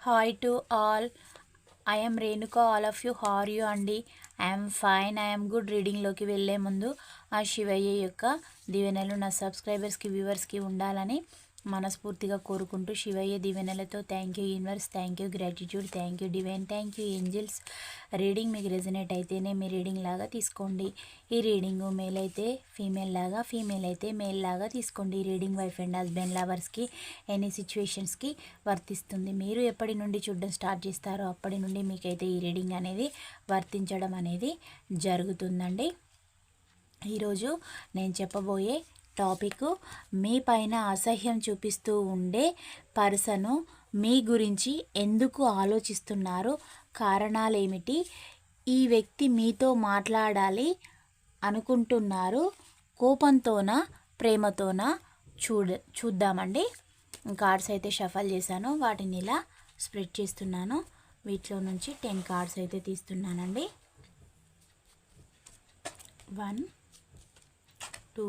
Hi to all I'm Renuka all of you how are you అండి I'm fine I'm good రీడింగ్లోకి వెళ్ళే ముందు ఆ శివయ్య యొక్క దీవెనలు నా సబ్స్క్రైబర్స్కి వ్యూవర్స్కి ఉండాలని మనస్ఫూర్తిగా కోరుకుంటూ శివయ్య దీవెనలతో thank you universe thank you gratitude thank you divine thank you angels reading మీకు రెజనేట్ అయితేనే మీ రీడింగ్ లాగా తీసుకోండి. ఈ రీడింగ్ మేల్ అయితే ఫీమేల్ లాగా ఫీమేల్ అయితే మేల్ లాగా తీసుకోండి. ఈ రీడింగ్ వైఫ్ అండ్ హస్బెండ్ లవర్స్కి ఎనీ సిచ్యువేషన్స్కి వర్తిస్తుంది. మీరు ఎప్పటి నుండి చూడడం స్టార్ట్ చేస్తారో అప్పటి నుండి మీకైతే ఈ రీడింగ్ అనేది వర్తించడం అనేది జరుగుతుందండి. ఈరోజు నేను చెప్పబోయే టాపిక్ మీ పైన అసహ్యం చూపిస్తూ ఉండే పర్సను మీ గురించి ఎందుకు ఆలోచిస్తున్నారు? కారణాలు ఏమిటి ఈ వ్యక్తి మీతో మాట్లాడాలి అనుకుంటున్నారు. కోపంతోన? ప్రేమతోన? చూడ చూద్దామండి. కార్డ్స్ అయితే షఫల్ చేశాను. వాటిని ఇలా స్ప్రెడ్ చేస్తున్నాను. వీటిలో నుంచి టెన్ కార్డ్స్ అయితే తీస్తున్నానండి. One two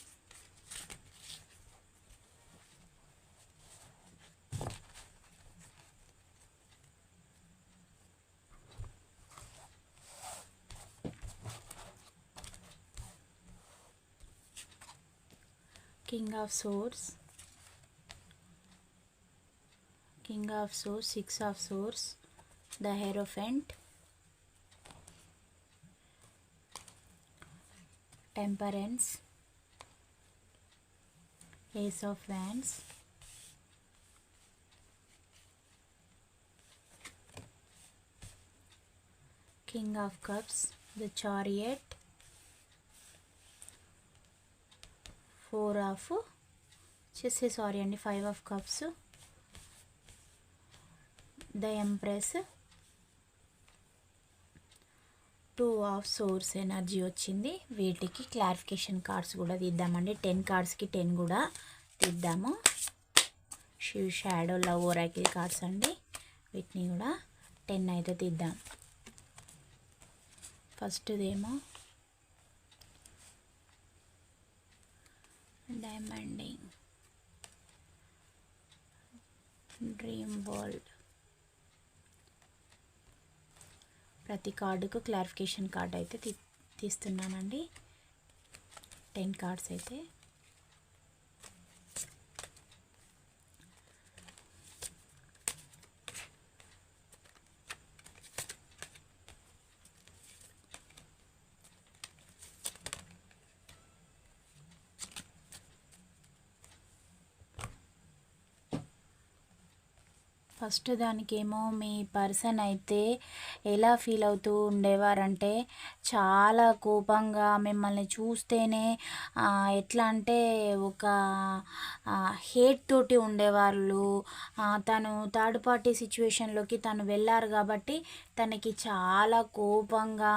King of swords. King of swords six of swords. The hierophant. Temperance. Ace of wands. King of cups the chariot four of వచ్చేసి సారీ అండి five of cups. The empress. Two of swords energy వచ్చింది. వీటికి clarification cards కూడా తీద్దామండి. Ten కార్డ్స్కి ten కూడా తీద్దాము. Shiv shadow love oracle cards అండి. వీటిని కూడా ten అయితే తీద్దాం. ఫస్ట్దేమో ప్రతి కార్డుకు క్లారిఫికేషన్ కార్డ్ అయితే తీ తీస్తున్నానండి. టెన్ కార్డ్స్ అయితే. ఫస్ట్ దానికేమో మీ పర్సన్ అయితే ఎలా ఫీల్ అవుతూ ఉండేవారంటే చాలా కోపంగా మిమ్మల్ని చూస్తేనే ఎట్లా అంటే ఒక హేట్ తోటి ఉండేవాళ్ళు. తను థర్డ్ పార్టీ సిచ్యువేషన్లోకి తను వెళ్ళారు కాబట్టి తనకి చాలా కోపంగా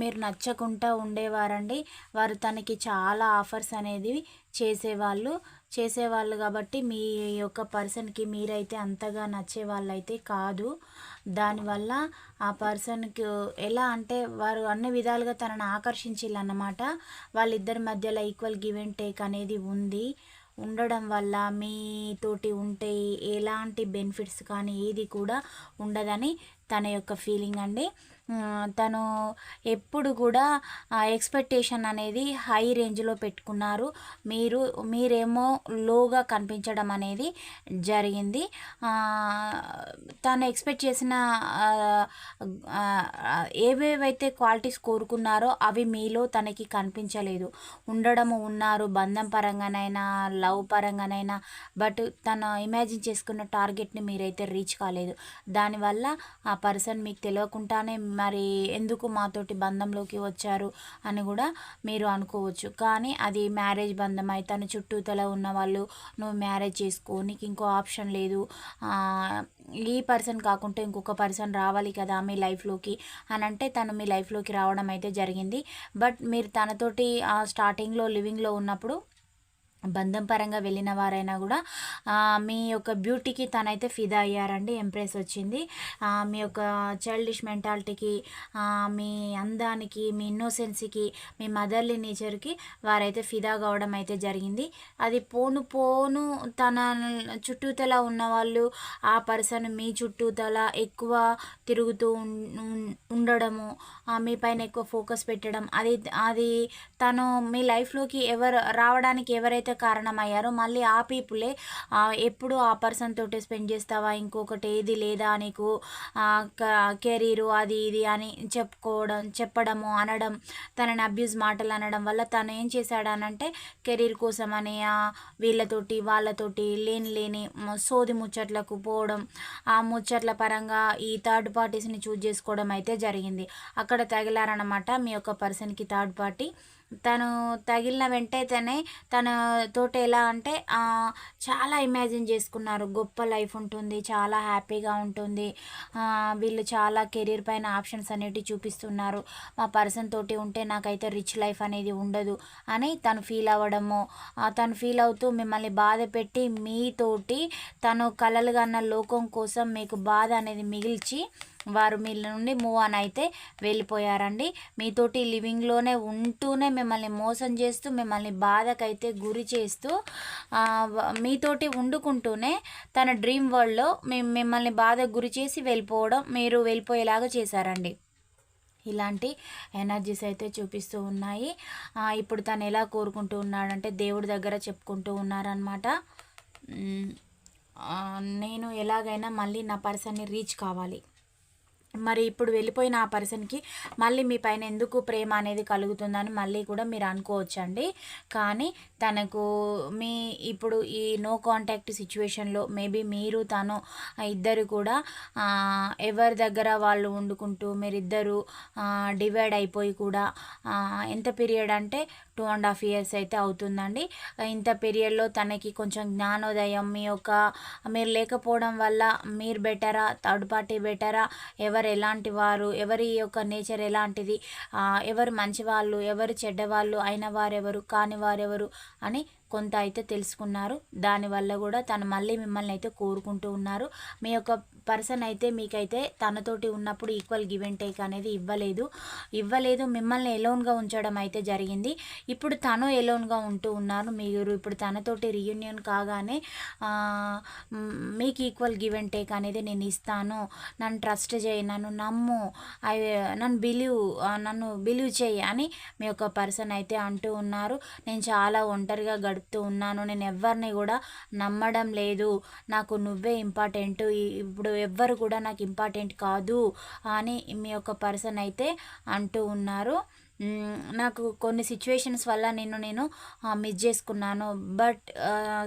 మీరు నచ్చకుండా ఉండేవారండి. వారు తనకి చాలా ఆఫర్స్ అనేది చేసేవాళ్ళు. చేసేవాళ్ళు కాబట్టి మీ యొక్క పర్సన్కి మీరైతే అంతగా నచ్చే వాళ్ళైతే కాదు. దానివల్ల ఆ పర్సన్కి ఎలా అంటే వారు అన్ని విధాలుగా తనని ఆకర్షించాలన్నమాట వాళ్ళిద్దరి మధ్యలో ఈక్వల్ గివ్ అండ్ టేక్ అనేది ఉంది. ఉండడం వల్ల మీతోటి ఉంటే ఎలాంటి బెనిఫిట్స్ కానీ ఏది కూడా ఉండదని తన యొక్క ఫీలింగ్ అండి. తను ఎప్పుడు కూడా ఎక్స్పెక్టేషన్ అనేది హై రేంజ్లో పెట్టుకున్నారు. మీరు మీరేమో లోగా కనిపించడం అనేది జరిగింది. తను ఎక్స్పెక్ట్ చేసిన ఏవేవైతే క్వాలిటీస్ కోరుకున్నారో అవి మీలో తనకి కనిపించలేదు. ఉండడము ఉన్నారు బంధం పరంగానైనా లవ్ పరంగానైనా బట్ తను ఇమాజిన్ చేసుకున్న టార్గెట్ని మీరైతే రీచ్ కాలేదు. దానివల్ల ఆ పర్సన్ మీకు తెలియకుండానే మరి ఎందుకు మాతోటి బంధంలోకి వచ్చారు అని కూడా మీరు అనుకోవచ్చు. కానీ అది మ్యారేజ్ బంధం అయితే తన చుట్టూతల ఉన్న వాళ్ళు నువ్వు మ్యారేజ్ చేసుకో నీకు ఇంకో ఆప్షన్ లేదు. ఈ పర్సన్ కాకుంటే ఇంకొక పర్సన్ రావాలి కదా మీ లైఫ్లోకి అని అంటే తను మీ లైఫ్లోకి రావడం అయితే జరిగింది. బట్ మీరు తనతోటి స్టార్టింగ్లో లివింగ్లో ఉన్నప్పుడు బంధం పరంగా వెళ్ళిన వారైనా కూడా మీ యొక్క బ్యూటీకి తనైతే ఫిదా అయ్యారండి ఎంప్రెస్ వచ్చింది. మీ యొక్క చైల్డిష్ మెంటాలిటీకి మీ అందానికి మీ ఇన్నోసెన్సీకి మీ మదర్లీ నేచర్కి వారైతే ఫిదా కావడం అయితే జరిగింది. అది పోను పోను తన చుట్టూతల ఉన్నవాళ్ళు ఆ పర్సన్ మీ చుట్టూతల ఎక్కువ తిరుగుతూ ఉండడము మీ పైన ఎక్కువ ఫోకస్ పెట్టడం అది అది తను మీ లైఫ్లోకి ఎవరు రావడానికి ఎవరైతే కారణమయ్యారో. మళ్ళీ ఆ పీపులే ఎప్పుడు ఆ పర్సన్ తోటి స్పెండ్ చేస్తావా? ఇంకొకటి ఏది లేదా నీకు? కెరీరు అది ఇది అని చెప్పుకోవడం చెప్పడము అనడం తనని అబ్యూజ్ మాటలు అనడం వల్ల తను ఏం చేశాడనంటే కెరీర్ కోసం అని వీళ్ళతోటి వాళ్ళతోటి లేని లేని సోది ముచ్చట్లకు పోవడం ఆ ముచ్చట్ల పరంగా ఈ థర్డ్ పార్టీస్ని చూజ్ చేసుకోవడం అయితే జరిగింది. అక్కడ తగిలారనమాట మీ యొక్క పర్సన్కి థర్డ్ పార్టీ. తను తగిలిన వెంటనే తన తోటి ఎలా అంటే చాలా ఇమాజిన్ చేసుకున్నారు. గొప్ప లైఫ్ ఉంటుంది చాలా హ్యాపీగా ఉంటుంది. వీళ్ళు చాలా కెరీర్ పైన ఆప్షన్స్ అనేవి చూపిస్తున్నారు. మా పర్సన్ తోటి ఉంటే నాకైతే రిచ్ లైఫ్ అనేది ఉండదు అని తను ఫీల్ అవ్వడము తను ఫీల్ అవుతూ మిమ్మల్ని బాధ పెట్టి మీతోటి తను కలలుగా అన్న లోకం కోసం మీకు బాధ అనేది మిగిల్చి వారు మీ నుండి మూవ్ ఆన్ అయితే వెళ్ళిపోయారండి. మీతోటి లివింగ్లోనే ఉంటూనే మిమ్మల్ని మోసం చేస్తూ మిమ్మల్ని బాధకైతే గురి చేస్తూ మీతోటి వండుకుంటూనే తన డ్రీమ్ వరల్డ్లో మిమ్మల్ని బాధకు గురి చేసి వెళ్ళిపోవడం మీరు వెళ్ళిపోయేలాగా చేశారండి. ఇలాంటి ఎనర్జీస్ అయితే చూపిస్తూ ఉన్నాయి. ఇప్పుడు తను ఎలా కోరుకుంటూ ఉన్నాడంటే దేవుడి దగ్గర చెప్పుకుంటూ ఉన్నారనమాట నేను ఎలాగైనా మళ్ళీ నా పర్సన్ని రీచ్ కావాలి. మరి ఇప్పుడు వెళ్ళిపోయిన ఆ పర్సన్కి మళ్ళీ మీ పైన ఎందుకు ప్రేమ అనేది కలుగుతుందని మళ్ళీ కూడా మీరు అనుకోవచ్చండి. కానీ తనకు మీ ఇప్పుడు ఈ నో కాంటాక్ట్ సిచ్యువేషన్లో మేబీ మీరు తను ఇద్దరు కూడా ఎవరి దగ్గర వాళ్ళు వండుకుంటూ మీరిద్దరు డివైడ్ అయిపోయి కూడా ఎంత పీరియడ్ అంటే టూ అండ్ హాఫ్ ఇయర్స్ అయితే అవుతుందండి. ఇంత పీరియడ్లో తనకి కొంచెం జ్ఞానోదయం మీ యొక్క మీరు లేకపోవడం వల్ల మీరు బెటరా థర్డ్ పార్టీ బెటరా ఎవరు ఎలాంటి వారు ఎవరి యొక్క నేచర్ ఎలాంటిది ఎవరు మంచివాళ్ళు ఎవరు చెడ్డవాళ్ళు అయిన వారెవరు కాని వారెవరు అని కొంత అయితే తెలుసుకున్నారు. దానివల్ల కూడా తను మళ్ళీ మిమ్మల్ని అయితే కోరుకుంటూ ఉన్నారు. మీ యొక్క పర్సన్ అయితే మీకైతే తనతోటి ఉన్నప్పుడు ఈక్వల్ గివ్ అండ్ టేక్ అనేది ఇవ్వలేదు. ఇవ్వలేదు మిమ్మల్ని ఎలోన్గా ఉంచడం అయితే జరిగింది. ఇప్పుడు తను ఎలోన్గా ఉంటూ ఉన్నారు. మీరు ఇప్పుడు తనతోటి రీయూనియన్ కాగానే మీకు ఈక్వల్ గివ్ అండ్ టేక్ అనేది నేను ఇస్తాను. నన్ను ట్రస్ట్ చేయి నన్ను నమ్ము. ఐ నన్ను బిలీవ్ నన్ను బిలీవ్ చేయి అని మీ యొక్క పర్సన్ అయితే అంటూ ఉన్నారు. నేను చాలా ఒంటరిగా గడుపుతూ ఉన్నాను. నేను ఎవరిని కూడా నమ్మడం లేదు. నాకు నువ్వే ఇంపార్టెంట్. ఇప్పుడు ఎవ్వరు కూడా నాకు ఇంపార్టెంట్ కాదు అని మీ యొక్క పర్సన్ అయితే అంటూ ఉన్నారు. నాకు కొన్ని సిచ్యువేషన్స్ వల్ల నేను నేను మిస్ చేసుకున్నాను. బట్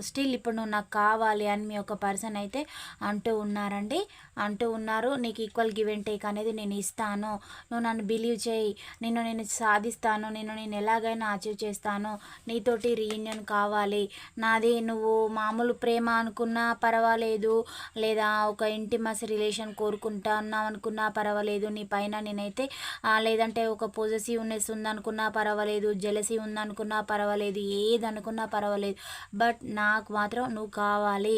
స్టిల్ ఇప్పుడు నువ్వు నాకు కావాలి అని మీ యొక్క పర్సన్ అయితే అంటూ ఉన్నారండి. అంటూ ఉన్నారు. నీకు ఈక్వల్ గివ్ అండ్ టేక్ అనేది నేను ఇస్తాను. నువ్వు నన్ను బిలీవ్ చేయి. నేను నేను సాధిస్తాను. నేను నేను ఎలాగైనా అచీవ్ చేస్తాను. నీతోటి రీయూనియన్ కావాలి. నాది నువ్వు మామూలు ప్రేమ అనుకున్నా పర్వాలేదు. లేదా ఒక ఇంటిమస్ రిలేషన్ కోరుకుంటా ఉన్నావు అనుకున్నా పర్వాలేదు. నీ పైన నేనైతే లేదంటే ఒక పొజిటివ్నెస్ ఉందనుకున్నా పర్వాలేదు. జెలసీ ఉందనుకున్నా పర్వాలేదు. ఏదనుకున్నా పర్వాలేదు. బట్ నాకు మాత్రం నువ్వు కావాలి.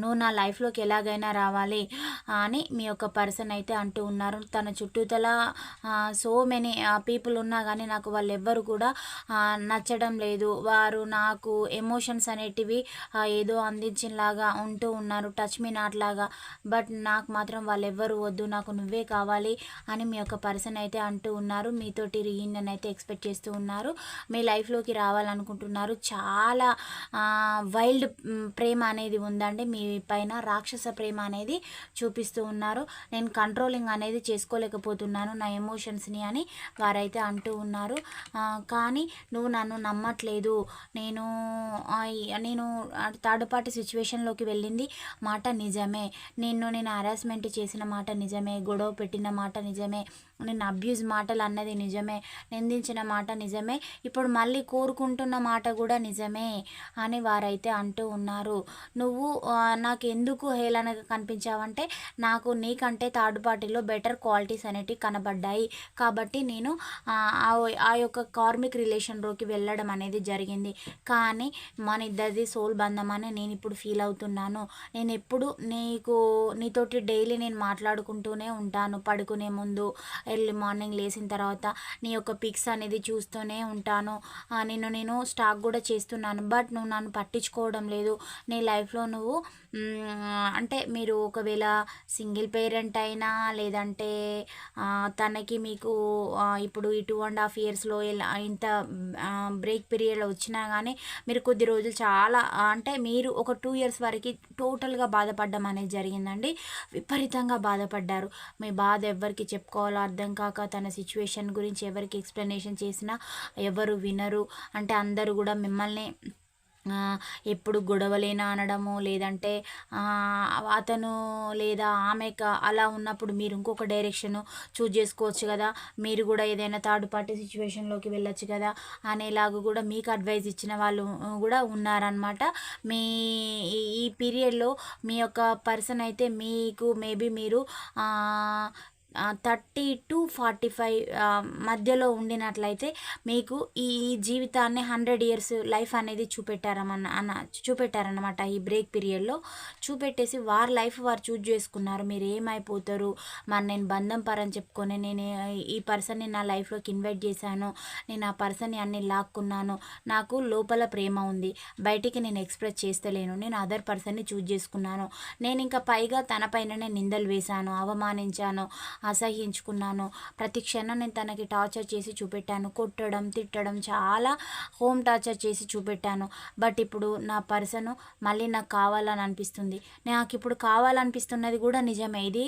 నువ్వు నా లైఫ్లోకి ఎలాగైనా రావాలి అని మీ యొక్క పర్సన్ అయితే అంటూ ఉన్నారు. తన చుట్టూతల సో మెనీ పీపుల్ ఉన్నా కానీ నాకు వాళ్ళు ఎవ్వరు కూడా నచ్చడం లేదు. వారు నాకు ఎమోషన్స్ అనేటివి ఏదో అందించినలాగా ఉంటూ ఉన్నారు టచ్ మీ నాట్ లాగా. బట్ నాకు మాత్రం వాళ్ళు ఎవ్వరు వద్దు నాకు నువ్వే కావాలి అని మీ యొక్క పర్సన్ అయితే అంటూ ఉన్నారు. మీతోటి రీయూనియన్ అయితే ఎక్స్పెక్ట్ చేస్తూ ఉన్నారు. మీ లైఫ్లోకి రావాలనుకుంటున్నారు. చాలా వైల్డ్ ప్రేమ అనేది ఉందండి. మీ పైన రాక్షస ప్రేమ అనేది చూపిస్తూ ఉన్నారు. నేను కంట్రోలింగ్ అనేది చేసుకోలేకపోతున్నాను నా ఎమోషన్స్ని అని వారైతే అంటూ ఉన్నారు. కానీ నువ్వు నన్ను నమ్మట్లేదు. నేను నేను థర్డ్ పార్టీ సిచ్యువేషన్లోకి వెళ్ళింది మాట నిజమే. నిన్ను నేను హరాస్మెంట్ చేసిన మాట నిజమే. గొడవ పెట్టిన మాట నిజమే. నేను అబ్యూజ్ మాటలు అన్నది నిజమే. నిందించిన మాట నిజమే. ఇప్పుడు మళ్ళీ కోరుకుంటున్న మాట కూడా నిజమే అని వారైతే అంటూ ఉన్నారు. నువ్వు నాకు ఎందుకు హేళనగా కనిపించావంటే నాకు నీకంటే థర్డ్ పార్టీలో బెటర్ క్వాలిటీస్ అనేటివి కనబడ్డాయి. కాబట్టి నేను ఆ యొక్క కార్మిక్ రిలేషన్లోకి వెళ్ళడం అనేది జరిగింది. కానీ మన ఇద్దరిది సోల్ బంధం అని నేను ఇప్పుడు ఫీల్ అవుతున్నాను. నేను ఎప్పుడు నీకు నీతోటి డైలీ నేను మాట్లాడుకుంటూనే ఉంటాను పడుకునే ముందు. ఎర్లీ మార్నింగ్ లేచిన తర్వాత నీ యొక్క పిక్స్ అనేది చూస్తూనే ఉంటాను. నేను నేను స్టాక్ కూడా చేస్తున్నాను. బట్ నువ్వు నన్ను పట్టించుకోవడం లేదు. నీ లైఫ్లో నువ్వు అంటే మీరు ఒకవేళ సింగిల్ పేరెంట్ అయినా లేదంటే తనకి మీకు ఇప్పుడు ఈ టూ అండ్ హాఫ్ ఇయర్స్లో ఇలా ఇంత బ్రేక్ పీరియడ్ వచ్చినా కానీ మీరు కొద్ది రోజులు చాలా అంటే మీరు ఒక టూ ఇయర్స్ వరకు టోటల్గా బాధపడడం అనేది జరిగిందండి. విపరీతంగా బాధపడ్డారు. మీ బాధ ఎవరికి చెప్పుకోవాలో అర్థం కాక తన సిచ్యువేషన్ గురించి ఎవరికి ఎక్స్ప్లెనేషన్ చేసినా ఎవరు వినరు. అంటే అందరూ కూడా మిమ్మల్ని ఎప్పుడు గొడవలేనా అనడము లేదంటే అతను లేదా ఆమె అలా ఉన్నప్పుడు మీరు ఇంకొక డైరెక్షన్ చూజ్ చేసుకోవచ్చు కదా. మీరు కూడా ఏదైనా థర్డ్ పార్టీ సిచ్యువేషన్లోకి వెళ్ళొచ్చు కదా అనేలాగా కూడా మీకు అడ్వైజ్ ఇచ్చిన వాళ్ళు కూడా ఉన్నారనమాట మీ ఈ పీరియడ్లో మీ యొక్క పర్సన్ అయితే మీకు మేబీ మీరు థర్టీ టు ఫార్టీ ఫైవ్ మధ్యలో ఉండినట్లయితే మీకు ఈ జీవితాన్ని హండ్రెడ్ ఇయర్స్ లైఫ్ అనేది చూపెట్టారమన్న అన్న చూపెట్టారనమాట ఈ బ్రేక్ పీరియడ్లో. చూపెట్టేసి వారి లైఫ్ వారు చూజ్ చేసుకున్నారు. మీరు ఏమైపోతారు? మరి నేను బంధం పరని చెప్పుకొని నేను ఈ పర్సన్ని నా లైఫ్లోకి ఇన్వైట్ చేశాను. నేను ఆ పర్సన్ని అన్ని లాక్కున్నాను. నాకు లోపల ప్రేమ ఉంది. బయటికి నేను ఎక్స్ప్రెస్ చేస్తలేను. నేను అదర్ పర్సన్ని చూజ్ చేసుకున్నాను. నేను ఇంకా పైగా తన పైననే నిందలు వేశాను అవమానించాను. అసహించుకున్నాను ప్రతి క్షణం నేను తనకి టార్చర్ చేసి చూపెట్టాను. కొట్టడం తిట్టడం చాలా హోమ్ టార్చర్ చేసి చూపెట్టాను. బట్ ఇప్పుడు నా పర్సన్ మళ్ళీ నాకు కావాలని అనిపిస్తుంది. నాకు ఇప్పుడు కావాలనిపిస్తున్నది కూడా నిజమే. ఇది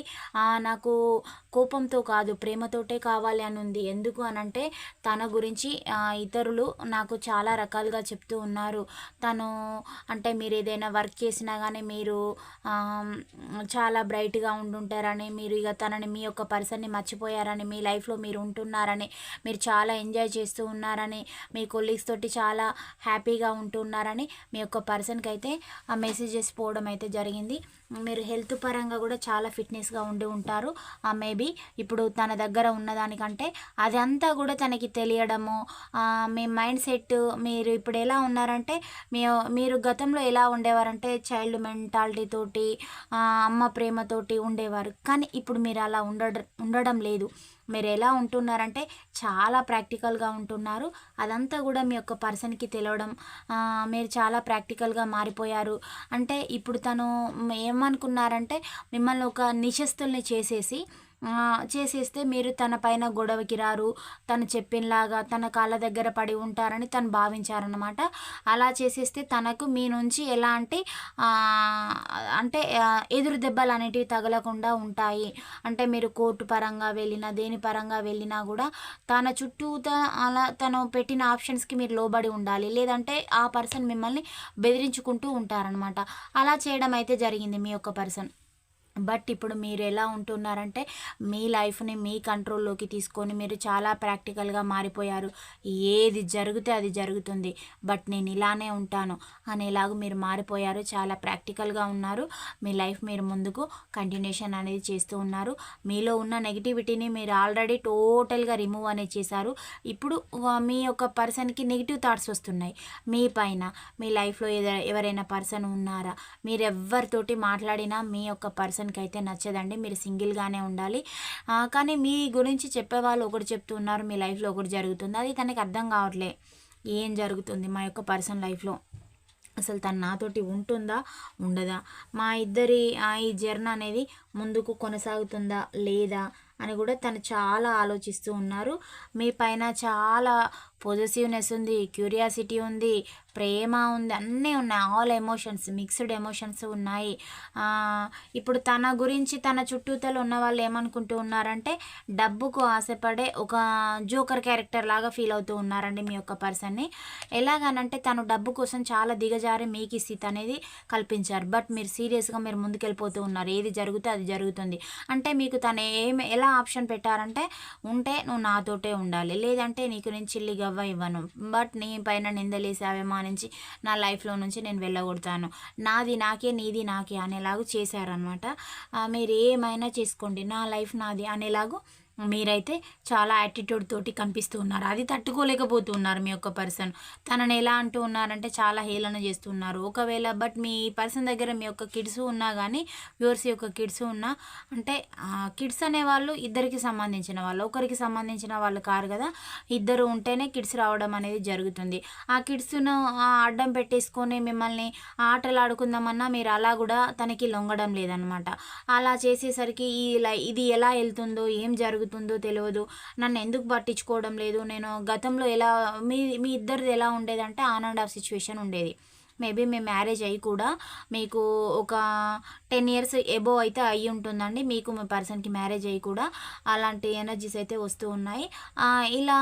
నాకు కోపంతో కాదు ప్రేమతోటే కావాలి అని ఉంది. ఎందుకు అని అంటే తన గురించి ఇతరులు నాకు చాలా రకాలుగా చెప్తూ ఉన్నారు. తను అంటే మీరు ఏదైనా వర్క్ చేసినా కానీ మీరు చాలా బ్రైట్గా ఉండుంటారని మీరు ఇక తనని మీ యొక్క ఒక పర్సన్ని మర్చిపోయారని మీ లైఫ్లో మీరు ఉంటున్నారని మీరు చాలా ఎంజాయ్ చేస్తూ ఉన్నారని మీ కొలీగ్స్ తోటి చాలా హ్యాపీగా ఉంటున్నారని మీ యొక్క పర్సన్కి అయితే ఆ మెసేజెస్ పోవడం అయితే జరిగింది. మీరు హెల్త్ పరంగా కూడా చాలా ఫిట్నెస్గా ఉండి ఉంటారు. మేబీ ఇప్పుడు తన దగ్గర ఉన్నదానికంటే అదంతా కూడా తనకి తెలియడము మీ మైండ్ సెట్ మీరు ఇప్పుడు ఎలా ఉన్నారంటే మీ మీరు గతంలో ఎలా ఉండేవారంటే చైల్డ్ మెంటాలిటీ తోటి అమ్మ ప్రేమతోటి ఉండేవారు. కానీ ఇప్పుడు మీరు అలా ఉండడం ఉండడం లేదు. మీరు ఎలా ఉంటున్నారంటే చాలా ప్రాక్టికల్గా ఉంటున్నారు. అదంతా కూడా మీ యొక్క పర్సన్కి తెలవడం మీరు చాలా ప్రాక్టికల్గా మారిపోయారు. అంటే ఇప్పుడు తను ఏమనుకున్నారంటే మిమ్మల్ని ఒక నిశస్తుల్ని చేసేసి చేసేస్తే మీరు తన పైన గొడవకి రారు. తను చెప్పినలాగా తన కాళ్ళ దగ్గర పడి ఉంటారని తను భావించారనమాట అలా చేసేస్తే తనకు మీ నుంచి ఎలాంటి అంటే ఎదురు దెబ్బలు అనేటివి తగలకుండా ఉంటాయి. అంటే మీరు కోర్టు పరంగా వెళ్ళినా దేని పరంగా వెళ్ళినా కూడా తన చుట్టూత అలా తను పెట్టిన ఆప్షన్స్కి మీరు లోబడి ఉండాలి. లేదంటే ఆ పర్సన్ మిమ్మల్ని బెదిరించుకుంటూ ఉంటారనమాట అలా చేయడం అయితే జరిగింది మీ యొక్క పర్సన్. బట్ ఇప్పుడు మీరు ఎలా ఉంటున్నారంటే మీ లైఫ్ని మీ కంట్రోల్లోకి తీసుకొని మీరు చాలా ప్రాక్టికల్గా మారిపోయారు. ఏది జరిగితే అది జరుగుతుంది. బట్ నేను ఇలానే ఉంటాను అనేలాగా మీరు మారిపోయారు. చాలా ప్రాక్టికల్గా ఉన్నారు. మీ లైఫ్ మీరు ముందుకు కంటిన్యూషన్ అనేది చేస్తూ ఉన్నారు. మీలో ఉన్న నెగిటివిటీని మీరు ఆల్రెడీ టోటల్గా రిమూవ్ అనేది చేశారు. ఇప్పుడు మీ యొక్క పర్సన్కి నెగిటివ్ థాట్స్ వస్తున్నాయి. మీ పైన మీ లైఫ్లో ఎవరైనా పర్సన్ ఉన్నారా? మీరు ఎవరితోటి మాట్లాడినా మీ యొక్క పర్సన్ పర్సన్కి అయితే నచ్చదండి. మీరు సింగిల్గానే ఉండాలి. కానీ మీ గురించి చెప్పేవాళ్ళు ఒకటి చెప్తున్నారు మీ లైఫ్లో ఒకటి జరుగుతుంది. అది తనకి అర్థం కావట్లే. ఏం జరుగుతుంది మా యొక్క పర్సన్ లైఫ్లో? అసలు తను నాతోటి ఉంటుందా? ఉండదా? మా ఇద్దరి ఈ జర్నీ అనేది ముందుకు కొనసాగుతుందా? లేదా? అని కూడా తను చాలా ఆలోచిస్తూ ఉన్నారు. మీ పైన చాలా పొజిటివ్నెస్ ఉంది క్యూరియాసిటీ ఉంది ప్రేమ ఉంది అన్నీ ఉన్నాయి. ఆల్ ఎమోషన్స్ మిక్స్డ్ ఎమోషన్స్ ఉన్నాయి. ఇప్పుడు తన గురించి తన చుట్టూతలు ఉన్న వాళ్ళు ఏమనుకుంటూ ఉన్నారంటే డబ్బుకు ఆశపడే ఒక జోకర్ క్యారెక్టర్ లాగా ఫీల్ అవుతూ ఉన్నారండి మీ యొక్క పర్సన్ని ఎలాగనంటే తను డబ్బు కోసం చాలా దిగజారి మీకు స్థితి అనేది కల్పించారు. బట్ మీరు సీరియస్గా మీరు ముందుకెళ్ళిపోతూ ఉన్నారు. ఏది జరిగితే అది జరుగుతుంది. అంటే మీకు తను ఏం ఎలా ఆప్షన్ పెట్టారంటే ఉంటే నువ్వు నాతోటే ఉండాలి. లేదంటే నీకు నేను చిల్లిగా గవ్వ ఇవ్వను బట్ నీ పైన నిందలేసి నుంచి నా లైఫ్లో నుంచి నేను వెళ్ళగొడతాను. నాది నాకే నీది నాకే అనేలాగు చేశారనమాట మీరు ఏమైనా చేసుకోండి. నా లైఫ్ నాది అనేలాగు మీరైతే చాలా యాటిట్యూడ్ తోటి కనిపిస్తూ ఉన్నారు. అది తట్టుకోలేకపోతున్నారు మీ యొక్క పర్సన్ తనని ఎలా అంటూ ఉన్నారంటే చాలా హేళన చేస్తున్నారు ఒకవేళ బట్ మీ పర్సన్ దగ్గర మీ యొక్క కిడ్స్ ఉన్నా కానీ వ్యూవర్స్ యొక్క కిడ్స్ ఉన్నా అంటే కిడ్స్ అనేవాళ్ళు ఇద్దరికి సంబంధించిన వాళ్ళు. ఒకరికి సంబంధించిన వాళ్ళు కారు కదా. ఇద్దరు ఉంటేనే కిడ్స్ రావడం అనేది జరుగుతుంది. ఆ కిడ్స్ను అడ్డం పెట్టేసుకొని మిమ్మల్ని ఆటలు ఆడుకుందామన్నా మీరు అలా కూడా తనకి లొంగడం లేదనమాట అలా చేసేసరికి ఈ ఇది ఎలా వెళ్తుందో ఏం జరుగుతుందో తెలియదు నన్ను ఎందుకు పట్టించుకోవడం లేదు? నేను గతంలో ఎలా మీ మీ ఇద్దరిది ఎలా ఉండేదంటే ఆన్ అండ్ ఆఫ్ సిచ్యువేషన్ ఉండేది. మేబీ మీ మ్యారేజ్ అయ్యి కూడా మీకు ఒక టెన్ ఇయర్స్ ఎబో అయితే అయ్యి ఉంటుందండి. మీకు మీ పర్సన్కి మ్యారేజ్ అయ్యి కూడా అలాంటి ఎనర్జీస్ అయితే వస్తూ ఉన్నాయి. ఇలా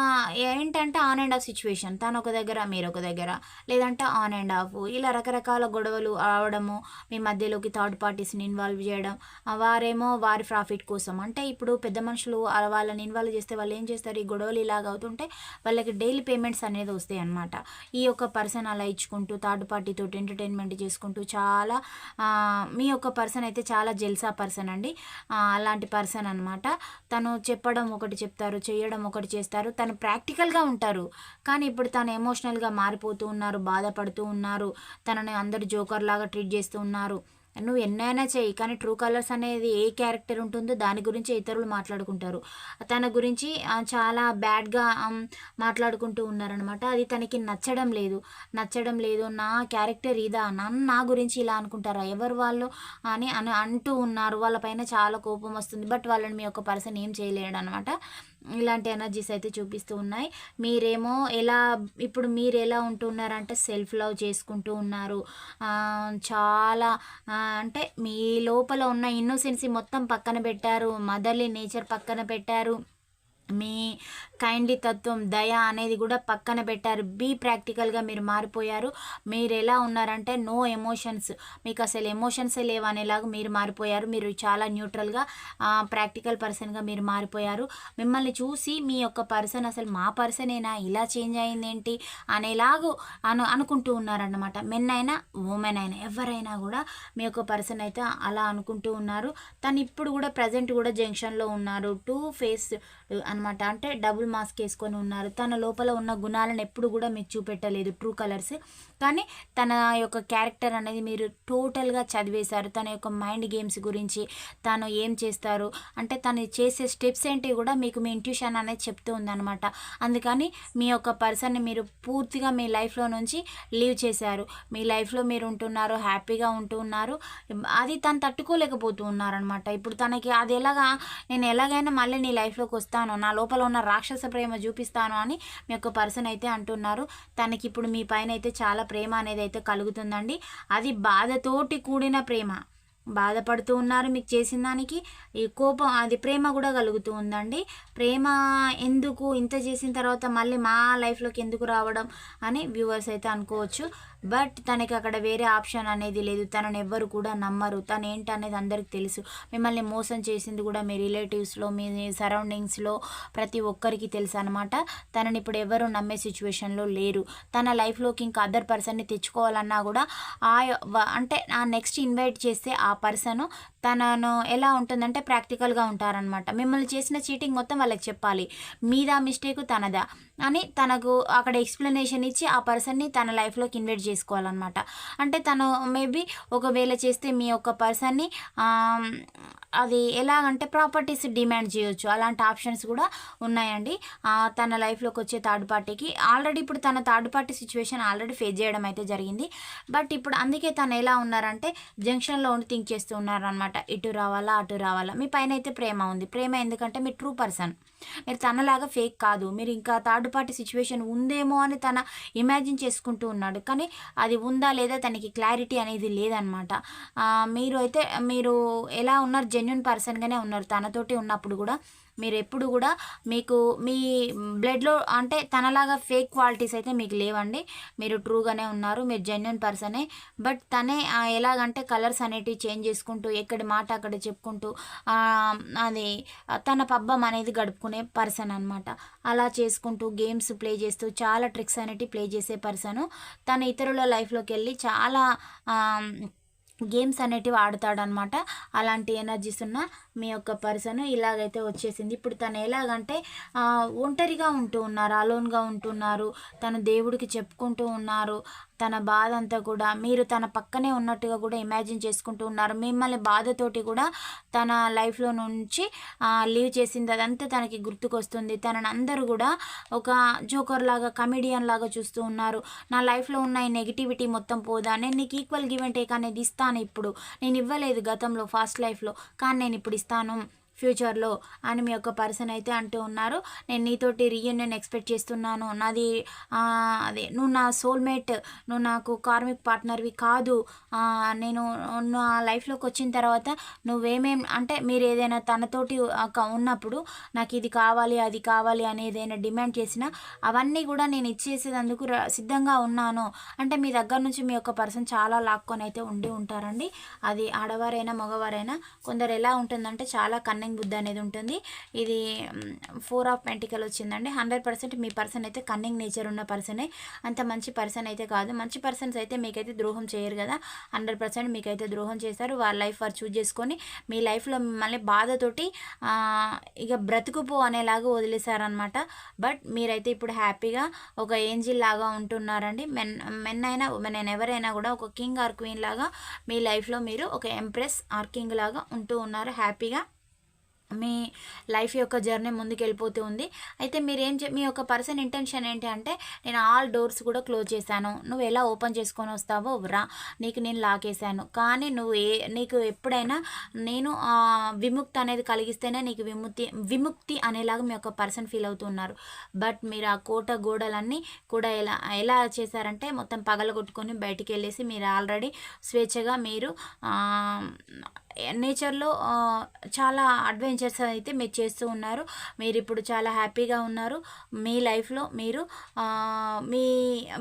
ఏంటంటే ఆన్ అండ్ ఆఫ్ సిచ్యువేషన్. తను ఒక దగ్గర మీరు ఒక దగ్గర. లేదంటే ఆన్ అండ్ ఆఫ్. ఇలా రకరకాల గొడవలు రావడము మీ మధ్యలోకి థర్డ్ పార్టీస్ని ఇన్వాల్వ్ చేయడం వారేమో వారి ప్రాఫిట్ కోసం. అంటే ఇప్పుడు పెద్ద మనుషులు వాళ్ళని ఇన్వాల్వ్ చేస్తే వాళ్ళు ఏం చేస్తారు? ఈ గొడవలు ఇలాగ అవుతుంటే వాళ్ళకి డైలీ పేమెంట్స్ అనేది వస్తాయి అన్నమాట ఈ యొక్క పర్సన్ అలా ఇచ్చుకుంటూ థర్డ్ పార్టీ వాటితో ఎంటర్టైన్మెంట్ చేసుకుంటూ చాలా మీ యొక్క పర్సన్ అయితే చాలా జెల్సా పర్సన్ అండి. అలాంటి పర్సన్ అనమాట తను చెప్పడం ఒకటి చెప్తారు చేయడం ఒకటి చేస్తారు. తను ప్రాక్టికల్గా ఉంటారు. కానీ ఇప్పుడు తను ఎమోషనల్గా మారిపోతూ ఉన్నారు బాధపడుతూ ఉన్నారు. తనని అందరు జోకర్ లాగా ట్రీట్ చేస్తూ ఉన్నారు. నువ్వు ఎన్నైనా చేయి కానీ ట్రూ కలర్స్ అనేది ఏ క్యారెక్టర్ ఉంటుందో దాని గురించి ఇతరులు మాట్లాడుకుంటారు. తన గురించి చాలా బ్యాడ్గా మాట్లాడుకుంటూ ఉన్నారనమాట అది తనకి నచ్చడం లేదు. నచ్చడం లేదు నా క్యారెక్టర్ ఇదా నన్ను నా గురించి ఇలా అనుకుంటారా? ఎవరు వాళ్ళు అని అని అంటూ ఉన్నారు. వాళ్ళపైన చాలా కోపం వస్తుంది బట్ వాళ్ళని మీ యొక్క పర్సన్ ఏం చేయలేడు అనమాట ఇలాంటి ఎనర్జీస్ అయితే చూపిస్తూ ఉన్నాయి. మీరేమో ఎలా ఇప్పుడు మీరు ఎలా ఉంటున్నారంటే సెల్ఫ్ లవ్ చేసుకుంటూ ఉన్నారు. చాలా అంటే మీ లోపల ఉన్న ఇన్నోసెన్సీ మొత్తం పక్కన పెట్టారు. మదర్లీ నేచర్ పక్కన పెట్టారు. మీ కైండ్లీ తత్వం దయ అనేది కూడా పక్కన పెట్టారు. బీ ప్రాక్టికల్గా మీరు మారిపోయారు. మీరు ఎలా ఉన్నారంటే నో ఎమోషన్స్ మీకు అసలు ఎమోషన్సే లేవు అనేలాగా మీరు మారిపోయారు. మీరు చాలా న్యూట్రల్గా ప్రాక్టికల్ పర్సన్గా మీరు మారిపోయారు. మిమ్మల్ని చూసి మీ యొక్క పర్సన్ అసలు మా పర్సనేనా ఇలా చేంజ్ అయింది ఏంటి? అనేలాగు అను అనుకుంటూ ఉన్నారన్నమాట. మెన్ అయినా ఉమెన్ అయినా ఎవరైనా కూడా మీ యొక్క పర్సన్ అయితే అలా అనుకుంటూ ఉన్నారు. తను ఇప్పుడు కూడా ప్రజెంట్ కూడా జంక్షన్లో ఉన్నారు. టూ ఫేస్ అనమాట అంటే డబుల్ మాస్క్ వేసుకొని ఉన్నారు. తన లోపల ఉన్న గుణాలను ఎప్పుడు కూడా మీకు చూపెట్టలేదు. True colours. కానీ తన యొక్క క్యారెక్టర్ అనేది మీరు టోటల్గా చదివేశారు. తన యొక్క మైండ్ గేమ్స్ గురించి తను ఏం చేస్తారు? అంటే తను చేసే స్టెప్స్ ఏంటి కూడా మీకు మీ ఇంట్యూషన్ అనేది చెప్తూ ఉందన్నమాట. అందుకని మీ యొక్క పర్సన్ని మీరు పూర్తిగా మీ లైఫ్లో నుంచి లీవ్ చేశారు. మీ లైఫ్లో మీరు ఉంటున్నారు హ్యాపీగా ఉంటూ ఉన్నారు. అది తను తట్టుకోలేకపోతూ ఉన్నారనమాట ఇప్పుడు తనకి అది ఎలాగా నేను ఎలాగైనా మళ్ళీ నీ లైఫ్లోకి వస్తాను నా లోపల ఉన్న రాక్షస ప్రేమ చూపిస్తాను అని మీ యొక్క పర్సన్ అయితే అంటున్నారు. తనకి ఇప్పుడు మీ పైన అయితే చాలా ప్రేమ అనేది అయితే కలుగుతుందండి. అది బాధతోటి కూడిన ప్రేమ. బాధపడుతూ ఉన్నారు మీకు చేసిన దానికి. ఈ కోపం అది ప్రేమ కూడా కలుగుతూ ఉందండి. ప్రేమ ఎందుకు ఇంత చేసిన తర్వాత మళ్ళీ మా లైఫ్లోకి ఎందుకు రావడం అని వ్యూవర్స్ అయితే అనుకోవచ్చు. బట్ తనకి అక్కడ వేరే ఆప్షన్ అనేది లేదు. తనని ఎవ్వరు కూడా నమ్మరు. తను ఏంటి అనేది అందరికి తెలుసు. మిమ్మల్ని మోసం చేసింది కూడా మీ రిలేటివ్స్లో మీ సరౌండింగ్స్లో ప్రతి ఒక్కరికి తెలుసు అనమాట తనని ఇప్పుడు ఎవరు నమ్మే సిచ్యువేషన్లో లేరు. తన లైఫ్లోకి ఇంకా అదర్ పర్సన్ని తెచ్చుకోవాలన్నా కూడా ఆ అంటే ఆ నెక్స్ట్ ఇన్వైట్ చేస్తే ఆ పర్సన్ తనను ఎలా ఉంటుందంటే ప్రాక్టికల్గా ఉంటారనమాట మిమ్మల్ని చేసిన చీటింగ్ మొత్తం వాళ్ళకి చెప్పాలి. మీదా మిస్టేక్ తనదా? అని తనకు అక్కడ ఎక్స్ప్లెనేషన్ ఇచ్చి ఆ పర్సన్ని తన లైఫ్లోకి ఇన్వైట్ చేసుకోవాలన్నమాట. అంటే తను మేబీ ఒకవేళ చేస్తే మీ యొక్క పర్సన్ని అది ఎలాగంటే ప్రాపర్టీస్ డిమాండ్ చేయొచ్చు. అలాంటి ఆప్షన్స్ కూడా ఉన్నాయండి. తన లైఫ్లోకి వచ్చే థర్డ్ పార్టీకి. ఆల్రెడీ ఇప్పుడు తన third party situation already face చేయడం అయితే జరిగింది. బట్ ఇప్పుడు అందుకే తను ఎలా ఉన్నారంటే జంక్షన్లో ఉండి థింక్ చేస్తూ ఉన్నారనమాట ఇటు రావాలా అటు రావాలా. మీ పైన అయితే ప్రేమ ఉంది. ప్రేమ ఎందుకంటే మీ ట్రూ పర్సన్. మీరు తనలాగా ఫేక్ కాదు. మీరు ఇంకా థర్డ్ పార్టీ సిచ్యువేషన్ ఉందేమో అని తన ఇమాజిన్ చేసుకుంటూ ఉన్నాడు. కానీ అది ఉందా లేదా తనకి క్లారిటీ అనేది లేదనమాట మీరు అయితే మీరు ఎలా ఉన్నారు? జెన్యున్ పర్సన్గానే ఉన్నారు. తనతోటి ఉన్నప్పుడు కూడా మీరు ఎప్పుడు కూడా మీకు మీ బ్లడ్లో అంటే తనలాగా ఫేక్ క్వాలిటీస్ అయితే మీకు లేవండి. మీరు ట్రూగానే ఉన్నారు మీరు జెన్యున్ పర్సనే. బట్ తనే ఎలాగంటే కలర్స్ అనేటివి చేంజ్ చేసుకుంటూ ఎక్కడి మాట అక్కడ చెప్పుకుంటూ అది తన పబ్బం అనేది గడుపుకునే పర్సన్ అనమాట అలా చేసుకుంటూ గేమ్స్ ప్లే చేస్తూ చాలా ట్రిక్స్ అనేటివి ప్లే చేసే పర్సను. తన ఇతరుల లైఫ్లోకి వెళ్ళి చాలా గేమ్స్ అనేటివి ఆడతాడనమాట. అలాంటి ఎనర్జీస్ ఉన్న మీ యొక్క పర్సన్ ఇలాగైతే వచ్చేసింది. ఇప్పుడు తను ఎలాగంటే ఒంటరిగా ఉంటూ ఉన్నారు అలోన్గా ఉంటున్నారు. తను దేవుడికి చెప్పుకుంటూ ఉన్నారు. తన బాధ అంతా కూడా మీరు తన పక్కనే ఉన్నట్టుగా కూడా ఇమాజిన్ చేసుకుంటూ ఉన్నారు. మిమ్మల్ని బాధతోటి కూడా తన లైఫ్లో నుంచి లీవ్ చేసింది అదంతా తనకి గుర్తుకొస్తుంది. తనని అందరూ కూడా ఒక జోకర్ లాగా కమెడియన్ లాగా చూస్తూ ఉన్నారు. నా లైఫ్లో ఉన్న ఈ నెగిటివిటీ మొత్తం పోదా? నేను నీకు ఈక్వల్ గివ్ అండ్ టేక్ అనేది ఇస్తాను ఇప్పుడు. నేను ఇవ్వలేదు గతంలో ఫాస్ట్ లైఫ్లో కానీ నేను ఇప్పుడు ఇస్తాను. ఫ్యూచర్లో అని మీ యొక్క పర్సన్ అయితే అంటూ ఉన్నారు. నేను నీతోటి రీయూనియన్ ఎక్స్పెక్ట్ చేస్తున్నాను. నాది అదే నువ్వు నా సోల్మేట్ నువ్వు నాకు కార్మిక్ పార్ట్నర్వి కాదు. నేను నా లైఫ్లోకి వచ్చిన తర్వాత నువ్వేమేం అంటే మీరు ఏదైనా తనతోటి ఉన్నప్పుడు నాకు ఇది కావాలి అది కావాలి అని ఏదైనా డిమాండ్ చేసినా అవన్నీ కూడా నేను ఇచ్చేసేందుకు సిద్ధంగా ఉన్నాను. అంటే మీ దగ్గర నుంచి మీ యొక్క పర్సన్ చాలా లాక్కొని అయితే ఉండి ఉంటారండి. అది ఆడవారైనా మగవారైనా కొందరు ఎలా ఉంటుందంటే చాలా కన్నె కన్నింగ్ బుద్ధ అనేది ఉంటుంది. ఇది ఫోర్ ఆఫ్ పెంటికల్ వచ్చిందండి. హండ్రెడ్ పర్సెంట్ మీ పర్సన్ అయితే కన్నింగ్ నేచర్ ఉన్న పర్సనే అంత మంచి పర్సన్ అయితే కాదు. మంచి పర్సన్స్ అయితే మీకైతే ద్రోహం చేయరు కదా. హండ్రెడ్ పర్సెంట్ మీకైతే ద్రోహం చేస్తారు. వాళ్ళ లైఫ్ వారు చూజ్ చేసుకొని మీ లైఫ్లో మిమ్మల్ని బాధతోటి ఇక బ్రతుకుపో అనేలాగా వదిలేశారనమాట బట్ మీరైతే ఇప్పుడు హ్యాపీగా ఒక ఏంజిల్ లాగా ఉంటున్నారండి. మెన్ మెన్ అయినా ఉమెన్ ఎవరైనా కూడా ఒక కింగ్ ఆర్ క్వీన్ లాగా మీ లైఫ్లో మీరు ఒక ఎంప్రెస్ ఆర్ కింగ్ లాగా ఉంటూ ఉన్నారు. హ్యాపీగా మీ లైఫ్ యొక్క జర్నీ ముందుకు వెళ్ళిపోతూ ఉంది. అయితే మీరు ఏం మీ యొక్క పర్సన్ ఇంటెన్షన్ ఏంటి అంటే నేను ఆల్ డోర్స్ కూడా క్లోజ్ చేశాను. నువ్వు ఎలా ఓపెన్ చేసుకొని వస్తావో రా నీకు నేను లాకేశాను కానీ నువ్వు ఏ నీకు ఎప్పుడైనా నేను విముక్తి అనేది కలిగిస్తేనే నీకు విముక్తి విముక్తి అనేలాగా మీ యొక్క పర్సన్ ఫీల్ అవుతున్నారు బట్ మీరు ఆ కోట గోడలన్నీ కూడా ఎలా ఎలా చేశారంటే మొత్తం పగలగొట్టుకొని బయటికి వెళ్ళేసి మీరు ఆల్రెడీ స్వేచ్ఛగా మీరు నేచర్లో చాలా అడ్వెంచర్స్ అయితే మీరు చేస్తూ ఉన్నారు. మీరు ఇప్పుడు చాలా హ్యాపీగా ఉన్నారు. మీ లైఫ్లో మీరు మీ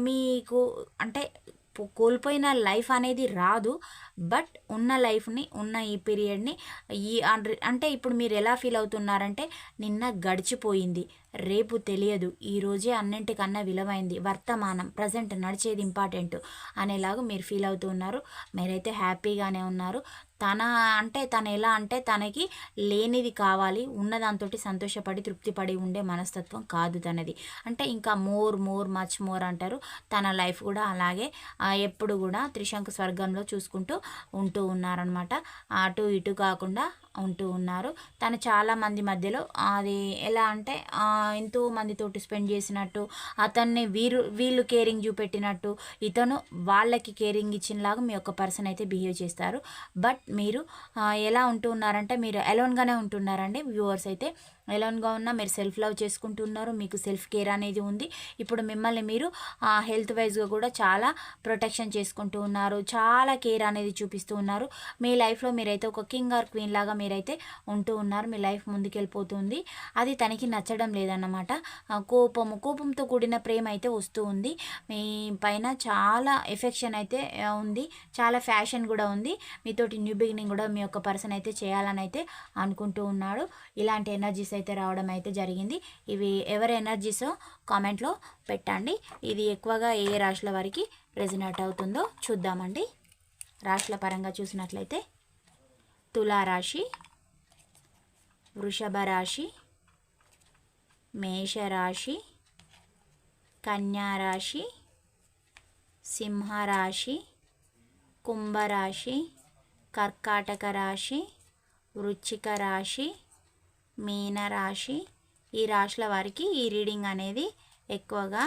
మీకు అంటే కోల్పోయిన లైఫ్ అనేది రాదు. బట్ ఉన్న లైఫ్ని ఉన్న ఈ పీరియడ్ని ఈ అంటే ఇప్పుడు మీరు ఎలా ఫీల్ అవుతున్నారంటే నిన్న గడిచిపోయింది. రేపు తెలియదు. ఈరోజే అన్నింటికన్నా విలువైంది. వర్తమానం ప్రజెంట్ నడిచేది ఇంపార్టెంట్ అనేలాగా మీరు ఫీల్ అవుతూ ఉన్నారు. మీరైతే హ్యాపీగానే ఉన్నారు. తన అంటే తను ఎలా అంటే తనకి లేనిది కావాలి ఉన్నదాంతో సంతోషపడి తృప్తిపడి ఉండే మనస్తత్వం కాదు తనది. అంటే ఇంకా మోర్ మోర్ మచ్ మోర్ అంటారు. తన లైఫ్ కూడా అలాగే ఎప్పుడు కూడా త్రిశంకు స్వర్గంలో చూసుకుంటూ ఉంటూ ఉన్నారనమాట అటు ఇటు కాకుండా ఉంటూ ఉన్నారు. తను చాలా మంది మధ్యలో అది ఎలా అంటే ఎంతో మందితోటి స్పెండ్ చేసినట్టు అతన్ని వీరు వీళ్ళు కేరింగ్ చూపెట్టినట్టు ఇతను వాళ్ళకి కేరింగ్ ఇచ్చినలాగా మీ యొక్క పర్సన్ అయితే బిహేవ్ చేస్తారు. బట్ మీరు ఎలా ఉంటూ ఉన్నారంటే మీరు అలోన్గానే ఉంటున్నారండి వ్యూవర్స్ అయితే. ఎలాన్గా ఉన్నా మీరు సెల్ఫ్ లవ్ చేసుకుంటున్నారు మీకు సెల్ఫ్ కేర్ అనేది ఉంది. ఇప్పుడు మిమ్మల్ని మీరు హెల్త్ వైజ్గా కూడా చాలా ప్రొటెక్షన్ చేసుకుంటూ ఉన్నారు చాలా కేర్ అనేది చూపిస్తూ ఉన్నారు. మీ లైఫ్లో మీరైతే ఒక కింగ్ ఆర్ క్వీన్ లాగా మీరైతే ఉంటూ ఉన్నారు మీ లైఫ్ ముందుకెళ్ళిపోతుంది. అది తనకి నచ్చడం లేదన్నమాట. కోపము కోపంతో కూడిన ప్రేమ అయితే వస్తూ ఉంది. మీ పైన చాలా ఎఫెక్షన్ అయితే ఉంది. చాలా ఫ్యాషన్ కూడా ఉంది. మీతోటి న్యూ బిగినింగ్ కూడా మీ యొక్క పర్సన్ అయితే చేయాలని అయితే అనుకుంటూ ఉన్నాడు. ఇలాంటి ఎనర్జీస్ అయితే రావడం అయితే జరిగింది. ఇవి ఎవరి ఎనర్జీసో కామెంట్లో పెట్టండి. ఇది ఎక్కువగా ఏ రాశుల వారికి రెజినేట్ అవుతుందో చూద్దామండి. రాశుల పరంగా చూసినట్లయితే తులారాశి వృషభ రాశి మేషరాశి కన్యారాశి సింహరాశి కుంభరాశి కర్కాటక రాశి వృచ్చిక రాశి మీనరాశి. ఈ రాశుల వారికి ఈ రీడింగ్ అనేది ఎక్కువగా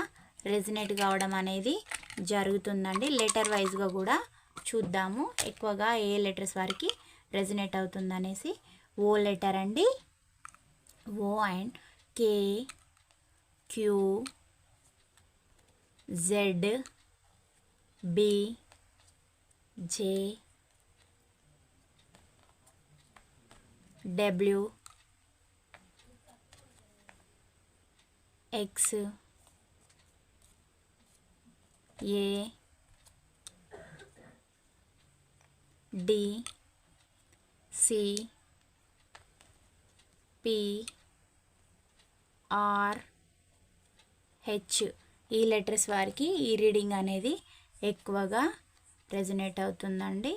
రెజినేట్ కావడం అనేది జరుగుతుందండి. లెటర్ వైజ్గా కూడా చూద్దాము. ఎక్కువగా ఏ లెటర్స్ వారికి రెజినేట్ అవుతుందనేసి. ఓ లెటర్ అండి. O and K Q Z B J W X A D C P R H ఈ లెటర్స్ వారికి ఈ రీడింగ్ అనేది ఎక్కువగా రెజనేట్ అవుతుందండి.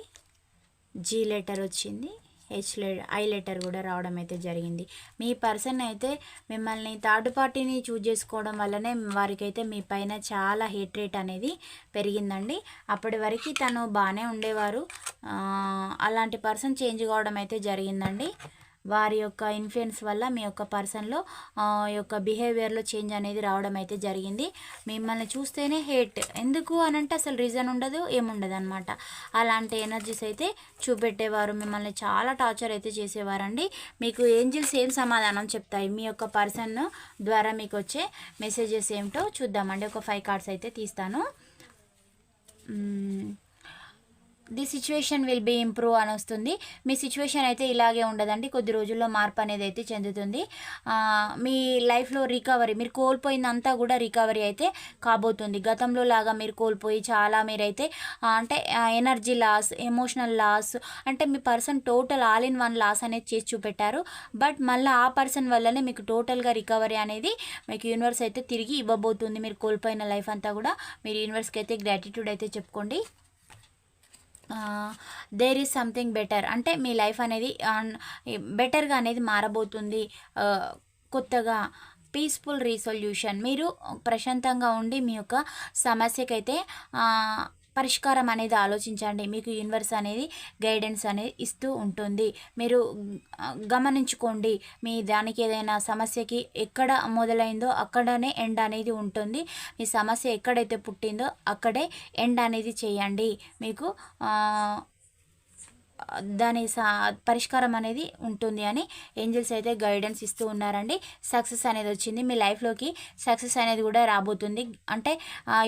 జీ లెటర్ వచ్చింది. హెచ్ ఐ లెటర్ కూడా రావడం అయితే జరిగింది. మీ పర్సన్ అయితే మిమ్మల్ని థర్డ్ పార్టీని చూజ్ చేసుకోవడం వల్లనే వారికి అయితే మీ పైన చాలా హేట్ రేట్ అనేది పెరిగిందండి. అప్పటి వరకు తను బాగానే ఉండేవారు. అలాంటి పర్సన్ చేంజ్ కావడం అయితే జరిగిందండి. వారి యొక్క ఇన్ఫ్లుయెన్స్ వల్ల మీ యొక్క పర్సన్లో యొక్క బిహేవియర్లో చేంజ్ అనేది రావడం అయితే జరిగింది. మిమ్మల్ని చూస్తేనే హేట్ ఎందుకు అని అంటే అసలు రీజన్ ఉండదు ఏముండదు అనమాట అలాంటి ఎనర్జీస్ అయితే చూపెట్టేవారు. మిమ్మల్ని చాలా టార్చర్ అయితే చేసేవారండి. మీకు ఏంజిల్స్ ఏం సమాధానం చెప్తాయి? మీ యొక్క పర్సన్ ద్వారా మీకు వచ్చే మెసేజెస్ ఏమిటో చూద్దామండి. ఒక ఫైవ్ కార్డ్స్ అయితే తీస్తాను. The situation will be improve అని వస్తుంది. మీ సిచ్యువేషన్ అయితే ఇలాగే ఉండదండి. కొద్ది రోజుల్లో మార్పు అనేది అయితే చెందుతుంది. మీ లైఫ్లో రికవరీ మీరు కోల్పోయిందంతా కూడా రికవరీ అయితే కాబోతుంది. గతంలో లాగా మీరు కోల్పోయి చాలా మీరైతే అంటే ఎనర్జీ లాస్ ఎమోషనల్ లాస్ అంటే మీ person total all in one loss అనేది చేసి చూపెట్టారు. బట్ మళ్ళీ ఆ పర్సన్ వల్లనే మీకు టోటల్గా రికవరీ అనేది మీకు యూనివర్స్ అయితే తిరిగి ఇవ్వబోతుంది. మీరు కోల్పోయిన లైఫ్ అంతా కూడా మీరు యూనివర్స్కి అయితే గ్రాటిట్యూడ్ అయితే చెప్పుకోండి. దేర్ ఈజ్ సంథింగ్ బెటర్ అంటే మీ లైఫ్ అనేది బెటర్గా అనేది మారబోతుంది. కొత్తగా పీస్ఫుల్ రీసొల్యూషన్ మీరు ప్రశాంతంగా ఉండి మీ యొక్క సమస్యకైతే పరిష్కారం అనేది ఆలోచించండి. మీకు యూనివర్స్ అనేది గైడెన్స్ అనేది ఇస్తూ ఉంటుంది. మీరు గమనించుకోండి. మీ దానికి ఏదైనా సమస్యకి ఎక్కడ మొదలైందో అక్కడనే ఎండ్ అనేది ఉంటుంది. మీ సమస్య ఎక్కడైతే పుట్టిందో అక్కడే ఎండ్ అనేది చేయండి. మీకు దాని సా పరిష్కారం అనేది ఉంటుంది అని ఏంజల్స్ అయితే గైడెన్స్ ఇస్తూ ఉన్నారండి. సక్సెస్ అనేది వచ్చింది. మీ లైఫ్లోకి సక్సెస్ అనేది కూడా రాబోతుంది. అంటే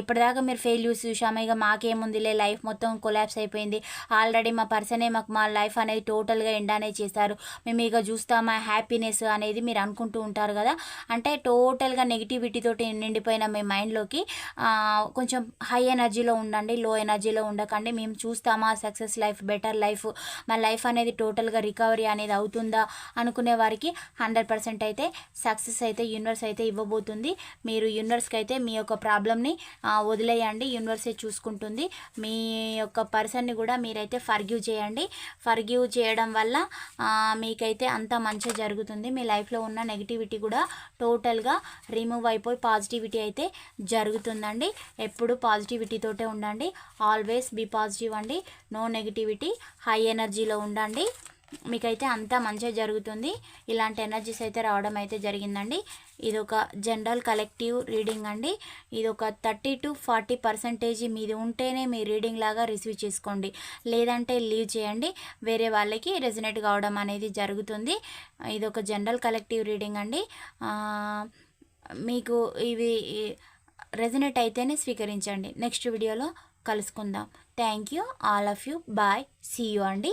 ఇప్పటిదాకా మీరు ఫెయిల్యూస్ చూసాము ఇక మాకేముందిలే లైఫ్ మొత్తం కొలాప్స్ అయిపోయింది. ఆల్రెడీ మా పర్సనే మాకు మా లైఫ్ అనేది టోటల్గా ఎండ్ అనేది చేస్తారు మేము ఇక చూస్తామా హ్యాపీనెస్ అనేది మీరు అనుకుంటూ ఉంటారు కదా. అంటే టోటల్గా నెగిటివిటీతోటి నిండిపోయిన మీ మైండ్లోకి కొంచెం హై ఎనర్జీలో ఉండండి లో ఎనర్జీలో ఉండకండి. మేము చూస్తామా సక్సెస్ లైఫ్ బెటర్ లైఫ్ మా లైఫ్ అనేది టోటల్గా రికవరీ అనేది అవుతుందా అనుకునే వారికి హండ్రెడ్ పర్సెంట్ అయితే సక్సెస్ అయితే యూనివర్స్ అయితే ఇవ్వబోతుంది. మీరు యూనివర్స్కి అయితే మీ యొక్క ప్రాబ్లమ్ని వదిలేయండి. యూనివర్సే చూసుకుంటుంది. మీ యొక్క పర్సన్ని కూడా మీరైతే ఫర్గ్యూ చేయండి. ఫర్గ్యూ చేయడం వల్ల మీకైతే అంత మంచి జరుగుతుంది. మీ లైఫ్లో ఉన్న నెగిటివిటీ కూడా టోటల్గా రిమూవ్ అయిపోయి పాజిటివిటీ అయితే జరుగుతుందండి. ఎప్పుడు పాజిటివిటీతోటే ఉండండి. ఆల్వేస్ బీ పాజిటివ్ అండి. No negativity. హై ఎనర్జీలో ఉండండి. మీకైతే అంతా మంచిగా జరుగుతుంది. ఇలాంటి ఎనర్జీస్ అయితే రావడం అయితే జరిగిందండి. ఇది ఒక జనరల్ కలెక్టివ్ రీడింగ్ అండి. ఇది ఒక థర్టీ టు ఫార్టీ పర్సెంటేజ్ మీది ఉంటేనే మీ రీడింగ్ లాగా రిసీవ్ చేసుకోండి. లేదంటే లీవ్ చేయండి. వేరే వాళ్ళకి రెజినేట్ కావడం అనేది జరుగుతుంది. ఇది ఒక జనరల్ కలెక్టివ్ రీడింగ్ అండి. మీకు ఇవి రెజినేట్ అయితేనే స్వీకరించండి. నెక్స్ట్ వీడియోలో కలుసుకుందాం. Thank you all of you bye see you అండి